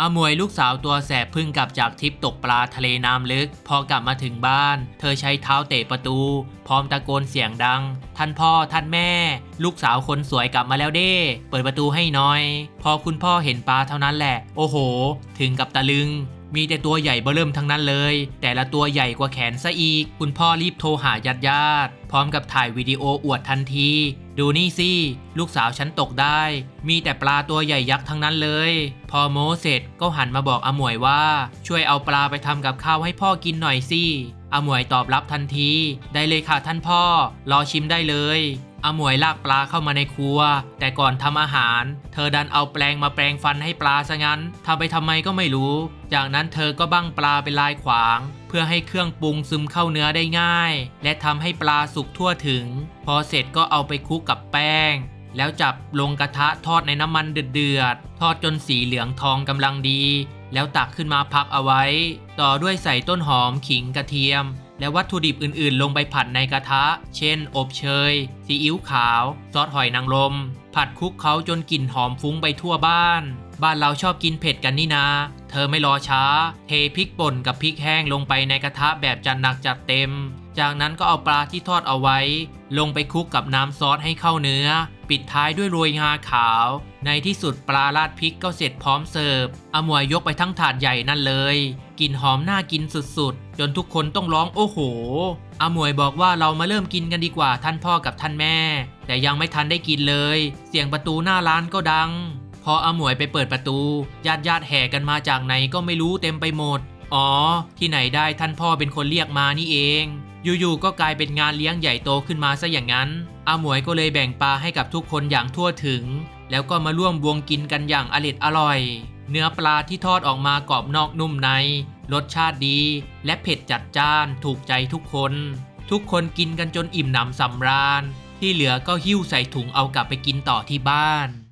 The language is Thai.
อมวยลูกสาวตัวแสบพึ่งกลับจากทริปตกปลาทะเลน้ำลึก พอกลับมาถึงบ้าน เธอใช้เท้าเตะประตู พร้อมตะโกนเสียงดัง ท่านพ่อท่านแม่ ลูกสาวคนสวยกลับมาแล้วเด้ เปิดประตูให้หน่อย พอคุณพ่อเห็นปลาเท่านั้นแหละ โอ้โห ถึงกับตะลึง มีแต่ตัวใหญ่เบิ่มทั้งนั้นเลย แต่ละตัวใหญ่กว่าแขนซะอีก คุณพ่อรีบโทรหาญาติญาติๆพร้อมกับถ่ายวิดีโออวดทันที ดูนี่สิ ลูกสาวฉันตกได้ มีแต่ปลาตัวใหญ่ยักษ์ทั้งนั้นเลย พอโมเสร็จก็หันมาบอกอมวยว่า ช่วยเอาปลาไปทำกับข้าวให้พ่อกินหน่อยสิอมวยตอบรับทันที ได้เลยค่ะท่านพ่อ รอชิมได้เลยอมวยลากปลาเข้ามาในครัว แต่ก่อนทำอาหาร เธอดันเอาแปลงมาแปลงฟันให้ปลาซะงั้นทำไปทำไมก็ไม่รู้ จากนั้นเธอก็บั้งปลาเป็นลายขวาง พื่อให้เครื่องปรุงซึมเข้าเนื้อได้ง่าย และทำให้ปลาสุกทั่วถึง พอเสร็จก็เอาไปคลุกกับแป้ง แล้วจับลงกระทะทอดในน้ำมันเดือดๆทอดจนสีเหลืองทองกำลังดี แล้วตักขึ้นมาพักเอาไว้ ต่อด้วยใส่ต้นหอมขิงกระเทียม และวัตถุดิบอื่นๆ ลงไปผัดในกระทะ เช่น อบเชยซีอิ๊วขาว ซอสหอยนางรมผัดคลุกเคล้าจนกลิ่นหอมฟุ้งไปทั่วบ้าน บ้านเราชอบกินเผ็ดกันนี่นา เธอไม่รอช้า เทพริกป่นกับพริกแห้งลงไปในกระทะแบบจัดหนักจัดเต็ม จากนั้นก็เอาปลาที่ทอดเอาไว้ ลงไปคลุกกับน้ำซอสให้เข้าเนื้อ ปิดท้ายด้วยโรยงาขาว ในที่สุดปลาราดพริกก็เสร็จพร้อมเสิร์ฟอมวยยกไปทั้งถาดใหญ่นั่นเลยกลิ่นหอมน่ากินสุดๆ จนทุกคนต้องร้องโอ้โหอมวยบอกว่าเรามาเริ่มกินกันดีกว่าท่านพ่อกับท่านแม่ แต่ยังไม่ทันได้กินเลย เสียงประตูหน้าร้านก็ดัง พออาหมวยไปเปิดประตู ญาติญาติแห่กันมาจากไหนก็ไม่รู้เต็มไปหมด อ๋อ ที่ไหนได้ท่านพ่อเป็นคนเรียกมานี่เอง อยู่ๆก็กลายเป็นงานเลี้ยงใหญ่โตขึ้นมาซะอย่างนั้น อาหมวยก็เลยแบ่งปลาให้กับทุกคนอย่างทั่วถึง แล้วก็มาร่วมวงกินกันอย่างอร็ดอร่อย เนื้อปลาที่ทอดออกมากรอบนอกนุ่มใน รสชาติดี และเผ็ดจัดจ้านถูกใจทุกคน ทุกคนกินกันจนอิ่มหนำสำราญ ที่เหลือก็หิ้วใส่ถุงเอากลับไปกินต่อที่บ้าน